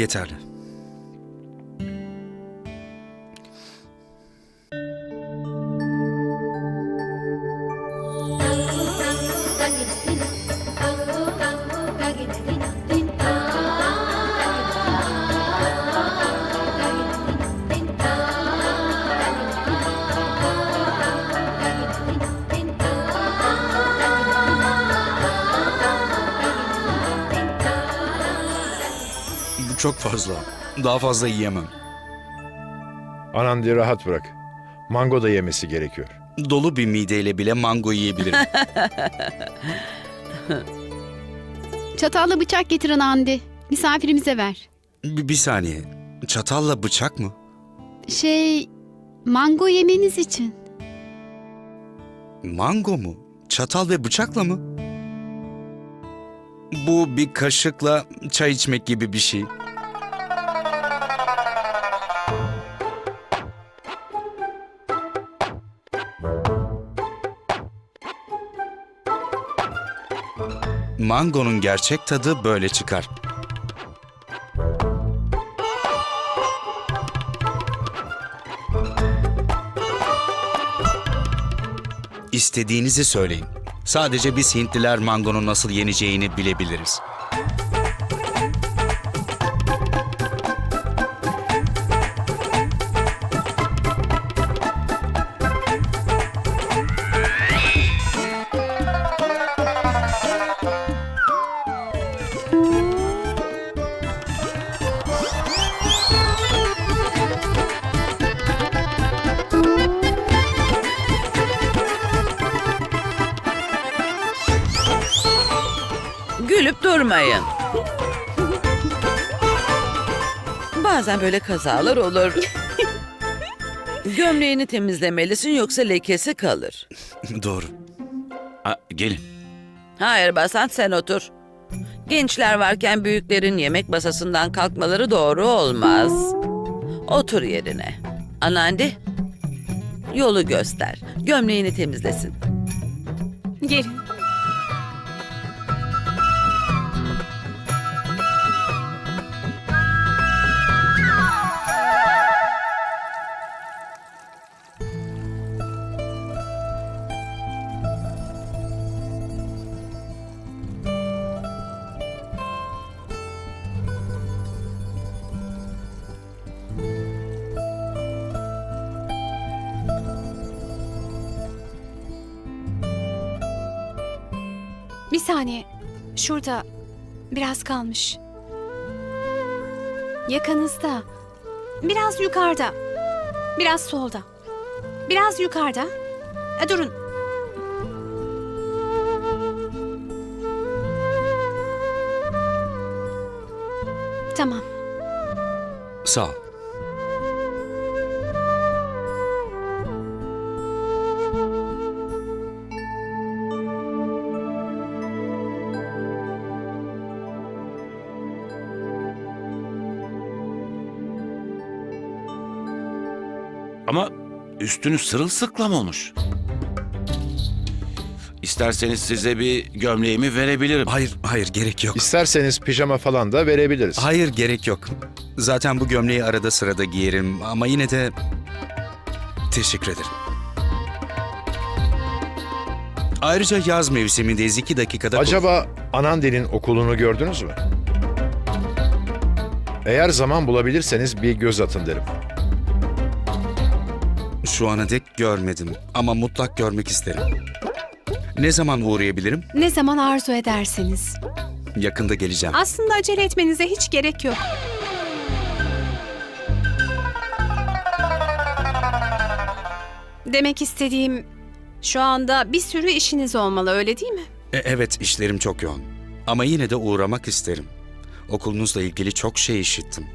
Yeterli. Çok fazla. Daha fazla yiyemem. Anandi rahat bırak. Mango da yemesi gerekiyor. Dolu bir mideyle bile mango yiyebilirim. Çatalla bıçak getirin Andi. Misafirimize ver. bir, bir saniye. Çatalla bıçak mı? Şey, mango yemeniz için. Mango mu? Çatal ve bıçakla mı? Bu bir kaşıkla çay içmek gibi bir şey. Mangonun gerçek tadı böyle çıkar. İstediğinizi söyleyin. Sadece biz Hintliler mangonun nasıl yeneceğini bilebiliriz. Gülüp durmayın. Bazen böyle kazalar olur. Gömleğini temizlemelisin yoksa lekesi kalır. Doğru. Ha, gelin. Hayır Basant sen otur. Gençler varken büyüklerin yemek masasından kalkmaları doğru olmaz. Otur yerine. Anandi, yolu göster. Gömleğini temizlesin. Gelin. Bir saniye. Şurada biraz kalmış. Yakınızda. Biraz yukarıda. Biraz solda. Biraz yukarıda. E, durun. Tamam. Sağ ol. Ama üstünüz sırılsıklam olmuş. İsterseniz size bir gömleğimi verebilirim. Hayır, hayır gerek yok. İsterseniz pijama falan da verebiliriz. Hayır gerek yok. Zaten bu gömleği arada sırada giyerim ama yine de teşekkür ederim. Ayrıca yaz mevsimindeyiz iki dakikada... Acaba Anandi'nin okulunu gördünüz mü? Eğer zaman bulabilirseniz bir göz atın derim. Şu ana dek görmedim ama mutlak görmek isterim. Ne zaman uğrayabilirim? Ne zaman arzu ederseniz. Yakında geleceğim. Aslında acele etmenize hiç gerek yok. Demek istediğim şu anda bir sürü işiniz olmalı öyle değil mi? E, evet işlerim çok yoğun. Ama yine de uğramak isterim. Okulunuzla ilgili çok şey işittim.